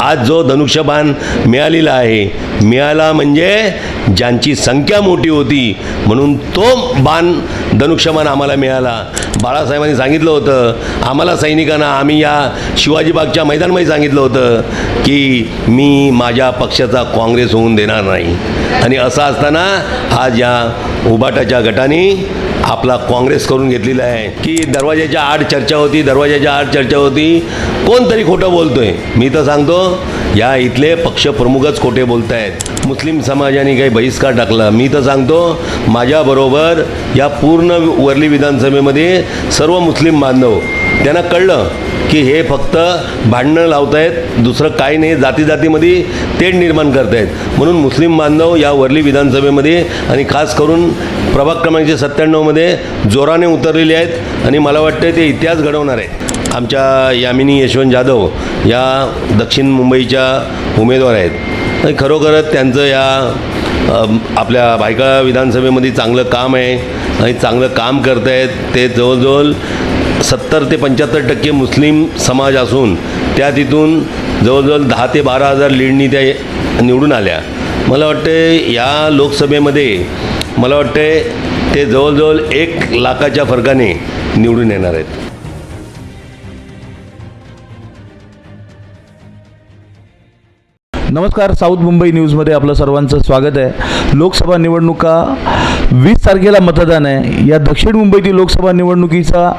आज जो धनुष्यबाण मिळालेला आहे मिळाला म्हणजे ज्यांची संख्या मोठी होती म्हणून तो बाण धनुष्यबाण आम्हाला मिळाला. बाळासाहेबांनी सांगितलं होतं आम्हाला सैनिकांना आम्ही या शिवाजीबागच्या मैदानमध्ये सांगितलं होतं की मी माझ्या पक्षाचा काँग्रेस होऊन देणार नाही. आणि असं असताना आज या उबाटाच्या गटाने आपला काँग्रेस करून घेतलेला आहे की दरवाजाच्या आड चर्चा होती दरवाजाच्या आड चर्चा होती. कोणतरी खोटं बोलतोय. मी तर सांगतो या इथले पक्षप्रमुखच खोटे बोलत आहेत मुस्लिम समाजाने काही बहिष्कार टाकला. मी तर सांगतो माझ्याबरोबर या पूर्ण वरली विधानसभेमध्ये सर्व मुस्लिम बांधव त्यांना कळलं की हे फक्त भांडणं लावत आहेत दुसरं काही नाही जाती जातीमध्ये तेढ निर्माण करत आहेत म्हणून मुस्लिम बांधव या वरली विधानसभेमध्ये आणि खास करून प्रभाग क्रमांक सत्त्याण्णवमध्ये जोराने उतरलेले आहेत आणि मला वाटतं ते इतिहास घडवणार आहेत. आमच्या यामिनी यशवंत जाधव या दक्षिण मुंबईच्या उमेदवार आहेत. आणि खरोखरच त्यांचं या आपल्या बायका विधानसभेमध्ये चांगलं काम आहे आणि चांगलं काम करत आहेत ते जवळजवळ सत्तर ते पंच्याहत्तर टक्के मुस्लिम समाज असून त्या तिथून जवळजवळ दहा ते बारा हजार लीडनी त्या निवडून आल्या. मला वाटते या लोकसभेमध्ये मला वाटते ते जवळजवळ एक लाखाच्या फरकाने निवडून येणार आहेत. नमस्कार साऊथ मुंबई न्यूजमध्ये आपलं सर्वांचं स्वागत आहे. लोकसभा निवडणुका वीस तारखेला मतदान आहे. या दक्षिण मुंबईतील लोकसभा निवडणुकीचा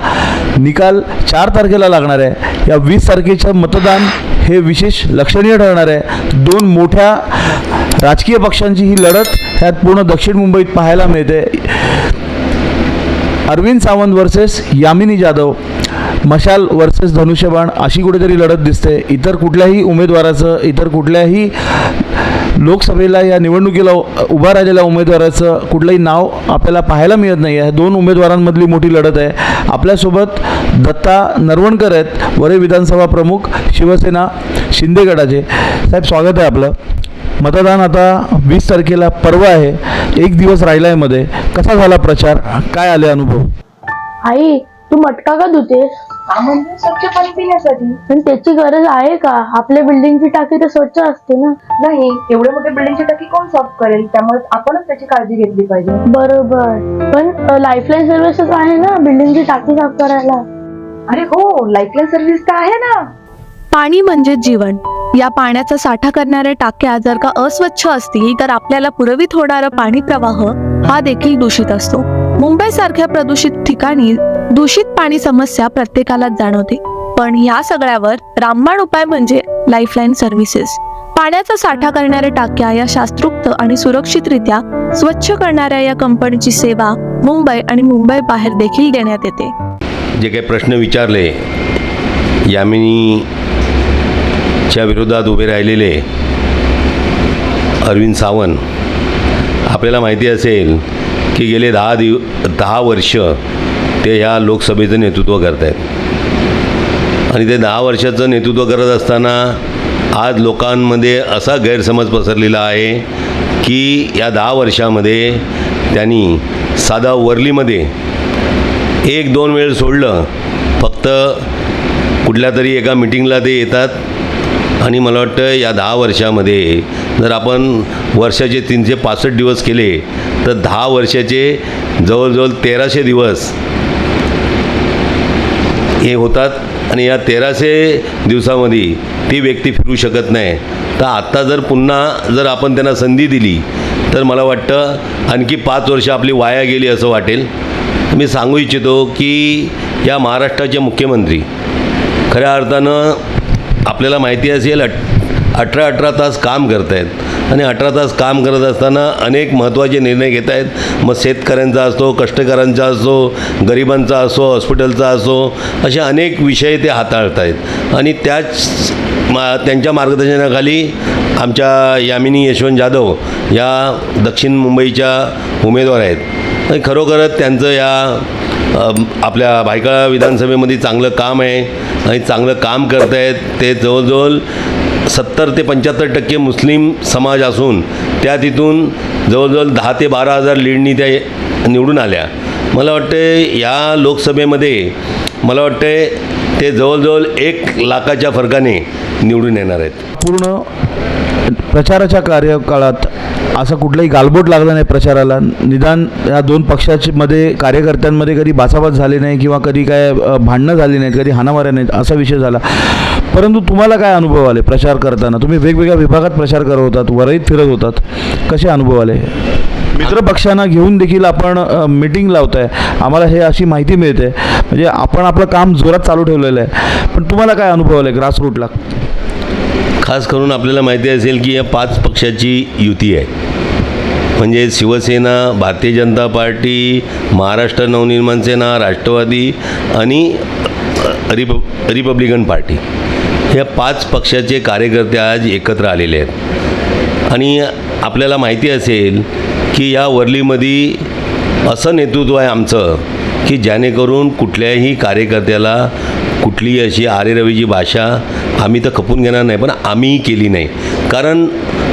निकाल चार तारखेला लागणार आहे. या वीस तारखेचं मतदान हे विशेष लक्षणीय ठरणार आहे. दोन मोठ्या राजकीय पक्षांची ही लढत ह्यात पूर्ण दक्षिण मुंबईत पाहायला मिळते. अरविंद सावंत वर्सेस यामिनी जाधव. मशाल वर्सेस धनुष्यबाण अशी कुठेतरी लढत दिसते. इतर कुठल्याही उमेदवाराचं इतर कुठल्याही लोकसभेला या निवडणुकीला उभा राहिलेल्या उमेदवाराचं कुठलंही नाव आपल्याला पाहायला मिळत नाही आहे दोन उमेदवारांमधली मोठी लढत आहे. आपल्यासोबत दत्ता नरवणकर आहेत वरे विधानसभा प्रमुख शिवसेना शिंदे गटाचे. साहेब स्वागत आहे आपलं. मतदान आता वीस तारखेला पर्व आहे. एक दिवस राहिला आहे मध्ये. कसा झाला प्रचार? काय आले अनुभव? आई तू मटका का धुतेस? स्वच्छ पाणी पिण्यासाठी पण त्याची गरज आहे का? आपल्या बिल्डिंगची टाकी तर स्वच्छ असते ना. नाही एवढे मोठे बिल्डिंगची टाकी कोण साफ करेल? त्यामुळे आपणच त्याची काळजी घेतली पाहिजे. बरोबर. पण लाईफलाईन सर्व्हिसेस आहे ना बिल्डिंगची टाकी साफ करायला? अरे हो लाईफलाईन सर्व्हिस तर आहे ना. पाणी म्हणजे जीवन. या पाण्याचा साठा करणाऱ्या टाक्या जर का अस्वच्छ असतील तर आपल्याला पुरवित होणारा पाणी प्रवाह हा देखील दूषित असतो. मुंबई सारख्या प्रदूषित ठिकाणी दूषित पाणी समस्या प्रत्येकालाच जाणवते. पण या सगळ्यावर रामबाण उपाय म्हणजे लाईफलाईन सर्व्हिसेस पाण्याचा साठा करणाऱ्या टाक्या या शास्त्रोक्त आणि सुरक्षितरित्या स्वच्छ करणाऱ्या या कंपनीची सेवा मुंबई आणि मुंबई बाहेर देखील देण्यात येते. जे काही प्रश्न विचारले यामिनीच्या विरोधात उभे राहिलेले अरविंद सावंत आपल्याला माहिती असेल की गेले दहा दिव दहा वर्ष ते ह्या लोकसभेचं नेतृत्व करत आहेत आणि ते दहा वर्षाचं नेतृत्व करत असताना आज लोकांमध्ये असा गैरसमज पसरलेला आहे की या दहा वर्षामध्ये त्यांनी साधा वर्लीमध्ये एक दोन वेळ सोडलं फक्त कुठल्या तरी एका मिटिंगला ते येतात. आणि मला वाटतं या दहा वर्षामध्ये जर आपण वर्षाचे तीनशे पासष्ट दिवस केले तर दहा वर्षाचे जवळजवळ तेराशे दिवस हे होतात आणि या तेराशे दिवसामध्ये ती व्यक्ती फिरू शकत नाही. तर आत्ता जर पुन्हा जर आपण त्यांना संधी दिली तर मला वाटतं आणखी पाच वर्ष आपली वाया गेली असं वाटेल. मी सांगू इच्छितो की या महाराष्ट्राचे मुख्यमंत्री खऱ्या अर्थानं आपल्याला माहिती असेल अट अठरा अठरा तास काम करत आहेत आणि अठरा तास काम करत असताना अनेक महत्त्वाचे निर्णय घेत आहेत मग शेतकऱ्यांचा असो कष्टकऱ्यांचा असो गरिबांचा असो हॉस्पिटलचा असो असे अनेक विषय ते हाताळत आहेत आणि त्याच मा त्यांच्या मार्गदर्शनाखाली आमच्या यामिनी यशवंत जाधव या दक्षिण मुंबईच्या उमेदवार आहेत. आणि खरोखरच त्यांचं या आपल्या भायखळा विधानसभेमध्ये चांगलं काम आहे. आणि चांगलं काम करत आहेत ते जवळजवळ सत्तर ते पंच्याहत्तर टक्के मुस्लिम समाज असून त्या तिथून जवळजवळ दहा ते बारा हजार लीडनी त्या निवडून आल्या. मला वाटते या लोकसभेमध्ये मला वाटते ते जवळजवळ एक लाखाच्या फरकाने निवडून येणार आहेत. पूर्ण प्रचाराच्या कार्यकाळात असं कुठलंही गालबोट लागलं नाही प्रचाराला. निदान या दोन पक्षाच्या मध्ये कार्यकर्त्यांमध्ये कधी बाचाबाच झाली नाही किंवा कधी काय भांडणं झाली नाहीत कधी हाणामाऱ्या नाहीत असा विषय झाला. परंतु तुम्हाला काय अनुभव आले प्रचार करताना? तुम्ही वेगवेगळ्या विभागात प्रचार करत होतात वरईत फिरत होतात. कसे अनुभव आले? मित्र पक्षांना घेऊन देखील आपण मीटिंग लावताय. आम्हाला हे अशी माहिती मिळते. म्हणजे आपण आपलं काम जोरात चालू ठेवलेलं आहे. पण तुम्हाला काय अनुभव आले ग्रासरूटला खास करून आपल्याला माहिती असेल की या पाच पक्षाची युती आहे. म्हणजे शिवसेना भारतीय जनता पार्टी महाराष्ट्र नवनिर्माण सेना राष्ट्रवादी आणि रिप रिपब्लिकन पार्टी. या पाच पक्षाचे कार्यकर्ते आज एकत्र आलेले आहेत. आणि आपल्याला माहिती असेल की या वर्लीमध्ये असं नेतृत्व आहे आमचं की जेणेकरून कुठल्याही कार्यकर्त्याला कुठलीही अशी आर्यरवीची भाषा आम्ही तर खपून घेणार नाही पण आम्हीही केली नाही. कारण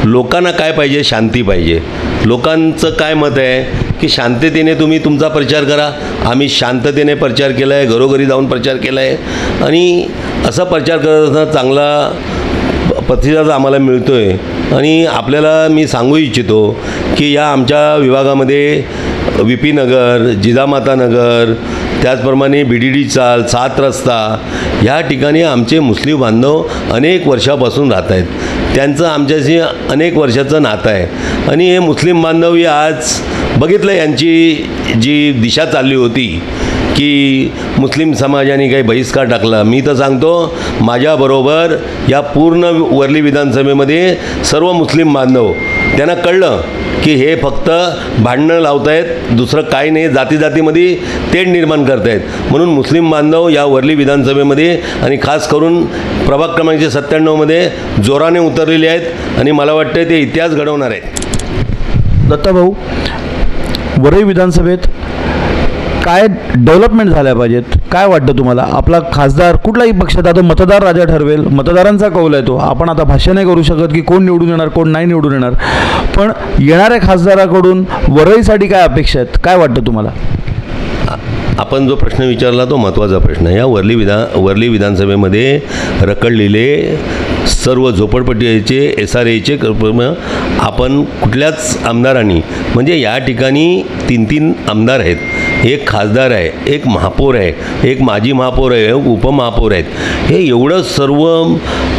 लोकांना काय पाहिजे? शांती पाहिजे. लोकांचं काय मत आहे? की शांततेने तुम्ही तुमचा प्रचार करा. आम्ही शांततेने प्रचार केला आहे घरोघरी जाऊन प्रचार केला आहे आणि असा प्रचार करत असताना चांगला प्रतिसाद आम्हाला मिळतो आहे आणि आपल्याला मी सांगू इच्छितो की या आमच्या विभागामध्ये व्ही पी नगर जिजामाता नगर त्याचप्रमाणे बी डी डी चाल सात रस्ता ह्या ठिकाणी आमचे मुस्लिम बांधव अनेक वर्षापासून राहत आहेत. त्यांचं आमच्याशी अनेक वर्षाचं नातं आहे. आणि हे मुस्लिम बांधव हे आज बघितलं यांची जी दिशा चालली होती की मुस्लिम समाजाने काही बहिष्कार टाकला मी तर सांगतो माझ्याबरोबर या पूर्ण वरली विधानसभेमध्ये सर्व मुस्लिम बांधव त्यांना कळलं की हे फक्त भांडणं लावत आहेत दुसरं काही नाही जाती जातीमध्ये तेढ निर्माण करत आहेत म्हणून मुस्लिम बांधव या वरली विधानसभेमध्ये आणि खास करून प्रभाग क्रमांकचे सत्त्याण्णवमध्ये जोराने उतरलेले आहेत आणि मला वाटतं ते इतिहास घडवणार आहेत. दत्ताभाऊ वरळी विधानसभेत काय डेव्हलपमेंट झाल्या पाहिजेत? काय वाटतं तुम्हाला? आपला खासदार कुठलाही पक्षात आता मतदार राजा ठरवेल. मतदारांचा कौल आहे तो. आपण आता भाष्य नाही करू शकत की कोण निवडून येणार कोण नाही निवडून येणार. पण येणाऱ्या खासदाराकडून वरईसाठी काय अपेक्षा आहेत? काय वाटतं तुम्हाला? आपण जो प्रश्न विचारला तो महत्त्वाचा प्रश्न आहे. या वरली विधान वरली विधानसभेमध्ये रखडलेले सर्व झोपडपट्टीचे एस आर एचे आपण कुठल्याच आमदारांनी म्हणजे या ठिकाणी तीन तीन आमदार आहेत. एक खासदार आहे एक महापौर आहे एक माजी महापौर आहे उपमहापौर आहेत. हे एवढं सर्व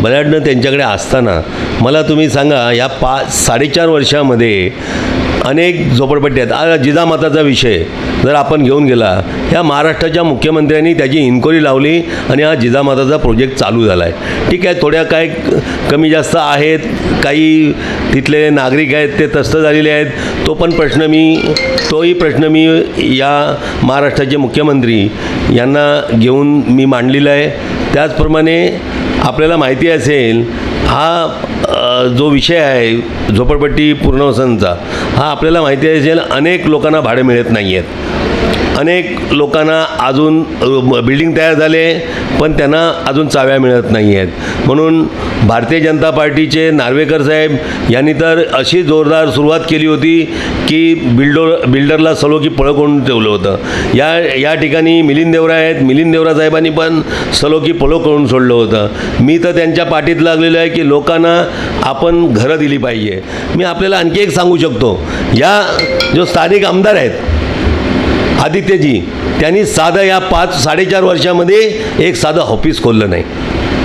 बलाढ्य त्यांच्याकडे असताना मला तुम्ही सांगा या पाच साडेचार वर्षामध्ये अनेक झोपडपट्टी आहेत. आज जिजामाताचा विषय जर आपण घेऊन गेला ह्या महाराष्ट्राच्या मुख्यमंत्र्यांनी त्याची इन्क्वायरी लावली आणि हा जिजामाताचा प्रोजेक्ट चालू झाला आहे ठीक आहे थोड्या काय कमी जास्त आहेत काही तिथले नागरिक आहेत ते त्रस्त झालेले आहेत. तो पण प्रश्न मी तोही प्रश्न मी या महाराष्ट्राचे मुख्यमंत्री यांना घेऊन मी मांडलेला आहे. त्याचप्रमाणे आपल्याला माहिती असेल हा जो विषय आहे झोपडपट्टी पूर्णवसनचा हा आपल्याला माहिती असेल अनेक लोकांना भाडे मिळत नाही आहेत अनेक लोकांना अजून बिल्डिंग तयार झाले पण त्यांना अजून चाव्या मिळत नाही आहेत. म्हणून भारतीय जनता पार्टीचे नार्वेकर साहेब यांनी तर अशी जोरदार सुरुवात केली होती की बिल्डर बिल्डरला सलोखी पळ करून ठेवलं होतं. या या ठिकाणी मिलिंद देवरा आहेत. मिलिंद देवरा साहेबांनी पण सलोखी पळो करून सोडलं होतं. मी तर त्यांच्या पाठीत लागलेलो आहे की लोकांना आपण घरं दिली पाहिजे. मी आपल्याला आणखी एक सांगू शकतो. या जो स्थानिक आमदार आहेत आदित्यजी त्यांनी साधं या पाच साडेचार वर्षामध्ये एक साधं ऑफिस खोललं नाही.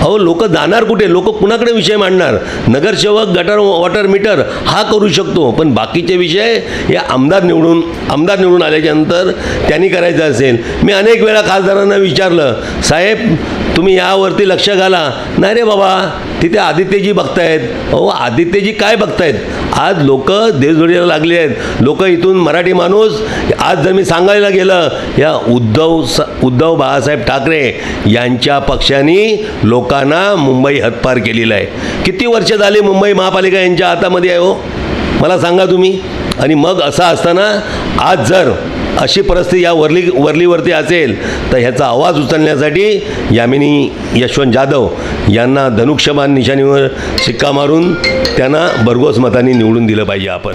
अहो लोक जाणार कुठे? लोक कुणाकडे विषय मांडणार? नगरसेवक गटर वॉटर मीटर हा करू शकतो. पण बाकीचे विषय हे आमदार निवडून आमदार निवडून आल्याच्यानंतर त्यांनी करायचं असेल. मी अनेक वेळा खासदारांना विचारलं साहेब तुम्ही यावरती लक्ष घाला. नाही रे बाबा तिथे आदित्यजी बघतायत. अहो आदित्यजी काय बघतायत? आज लोक देशजोडीला लागले आहेत. लोक इथून मराठी माणूस आज जर मी सांगायला गेलं या उद्धव स उद्धव बाळासाहेब ठाकरे यांच्या पक्षाने लोकांना मुंबई हद्दपार केलेलं आहे. किती वर्ष झाली मुंबई महापालिका यांच्या हातामध्ये आहे हो? मला सांगा तुम्ही. आणि मग असं असताना आज जर अशी परिस्थिती या वरली वरलीवरती असेल तर ह्याचा आवाज उचलण्यासाठी यामिनी यशवंत जाधव यांना धनुक्षमान निशाणीवर शिक्का मारून त्यांना भरघोस मतांनी निवडून दिलं पाहिजे आपण.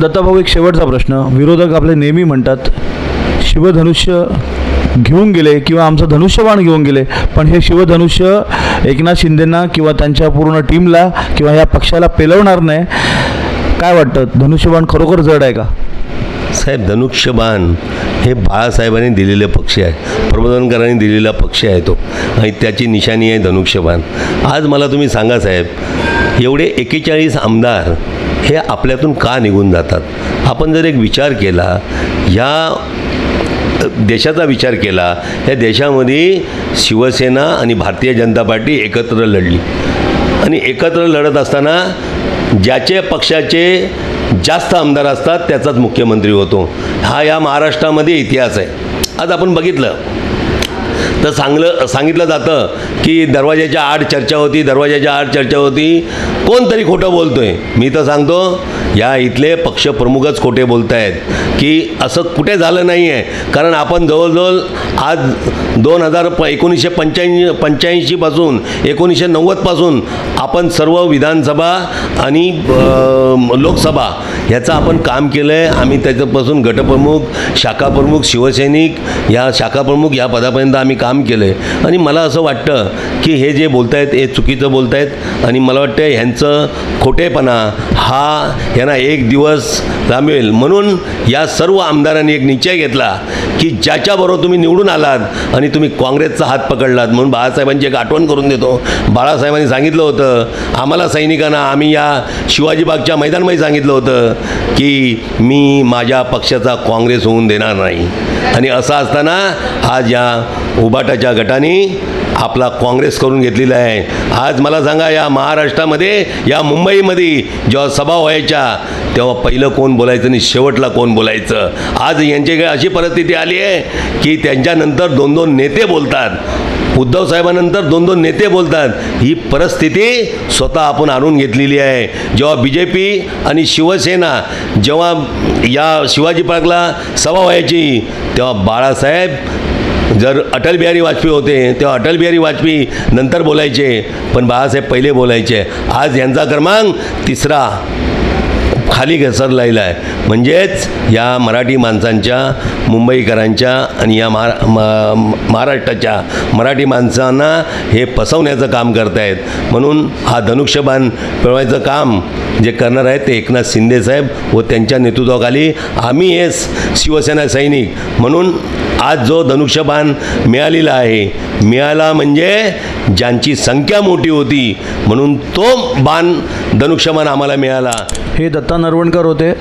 दत्ताभाऊ एक शेवटचा प्रश्न. विरोधक आपले नेहमी म्हणतात शिवधनुष्य घेऊन गेले किंवा आमचं धनुष्यबाण घेऊन गेले पण हे शिवधनुष्य एकनाथ शिंदेंना किंवा त्यांच्या पूर्ण टीमला किंवा या पक्षाला पेलवणार नाही. काय वाटतं? धनुष्यबाण खरोखर जड आहे का? साहेब धनुष्यबाण हे बाळासाहेबांनी दिलेले पक्ष आहे. प्रबोधनकरांनी दिलेला पक्ष आहे तो. आणि त्याची निशाणी आहे धनुष्यबाण. आज मला तुम्ही सांगा साहेब एवढे एकेचाळीस आमदार हे आपल्यातून का निघून जातात? आपण जर एक विचार केला या देशाचा विचार केला या देशामध्ये शिवसेना आणि भारतीय जनता पार्टी एकत्र लढली. आणि एकत्र लढत असताना ज्याचे पक्षाचे जास्त आमदार असतात त्याचाच मुख्यमंत्री होतो. हा या महाराष्ट्रामध्ये इतिहास आहे. आज आपण बघितलं तर सांगलं सांगितलं जातं की दरवाजाच्या आड चर्चा होती दरवाजाच्या आड चर्चा होती. कोणतरी खोटं बोलतो आहे मी तर सांगतो या इथले पक्षप्रमुखच खोटे बोलत आहेत की असं कुठे झालं नाही आहे कारण आपण जवळजवळ आज दोन हजार प एकोणीसशे पंच्याऐंशी पंच्याऐंशीपासून एकोणीसशे नव्वदपासून आपण सर्व विधानसभा आणि लोकसभा ह्याचं आपण काम केलं आहे आम्ही त्याच्यापासून गटप्रमुख शाखाप्रमुख शिवसैनिक या शाखाप्रमुख या पदापर्यंत आम्ही काम काम केलं आहे आणि मला असं वाटतं की हे जे बोलत आहेत हे चुकीचं बोलत आहेत आणि मला वाटतं ह्यांचं खोटेपणा हा यांना एक दिवस थांबेल म्हणून या सर्व आमदारांनी एक निश्चय घेतला की ज्याच्याबरोबर तुम्ही निवडून आलात आणि तुम्ही काँग्रेसचा हात पकडलात म्हणून बाळासाहेबांची एक आठवण करून देतो. बाळासाहेबांनी सांगितलं होतं आम्हाला सैनिकांना आम्ही या शिवाजीबागच्या मैदानमध्ये सांगितलं होतं की मी माझ्या पक्षाचा काँग्रेस होऊन देणार नाही. आणि असं असताना आज या उबाटाच्या गटाने आपला काँग्रेस करून घेतलेला आहे. आज मला सांगा या महाराष्ट्रामध्ये या मुंबईमध्ये जेव्हा सभा व्हायच्या तेव्हा पहिलं कोण बोलायचं आणि शेवटला कोण बोलायचं? आज यांची अशी परिस्थिती आली आहे की त्यांच्यानंतर दोन दोन नेते बोलतात. उद्धव साहेबांनंतर दोन दोन नेते बोलतात. ही परिस्थिती स्वतः आपण आणून घेतलेली आहे. जेव्हा बी जे पी आणि शिवसेना जेव्हा या शिवाजी पार्कला सभा व्हायची तेव्हा बाळासाहेब जर अटल बिहारी वाजपेयी होते तेव्हा अटल बिहारी वाजपेयी नंतर बोलायचे पण बाळासाहेब पहिले बोलायचे. आज यांचा क्रमांक तिसरा खाली घसरलेला आहे. म्हणजेच या मराठी माणसांच्या मुंबईकरांच्या आणि या महारा म- महाराष्ट्राच्या मराठी माणसांना हे फसवण्याचं काम करतायत. म्हणून हा धनुष्यबाण पिळवायचं काम जे करणार आहेत ते एकनाथ शिंदेसाहेब व त्यांच्या नेतृत्वाखाली आम्ही हे शिवसेना सैनिक. म्हणून आज जो धनुष्यबाण मिळालेला आहे मिळाला म्हणजे ज्यांची संख्या मोठी होती म्हणून तो बाण धनुष्यबाण आम्हाला मिळाला. हे दत्ता नरवणकर होते.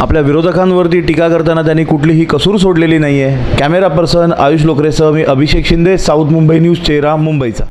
आपल्या विरोधकांवरती टीका करताना त्यांनी कुठलीही कसूर सोडलेली नाही आहे कॅमेरा पर्सन आयुष लोकरेसह मी अभिषेक शिंदे साऊथ मुंबई न्यूज चेहरा मुंबईचा.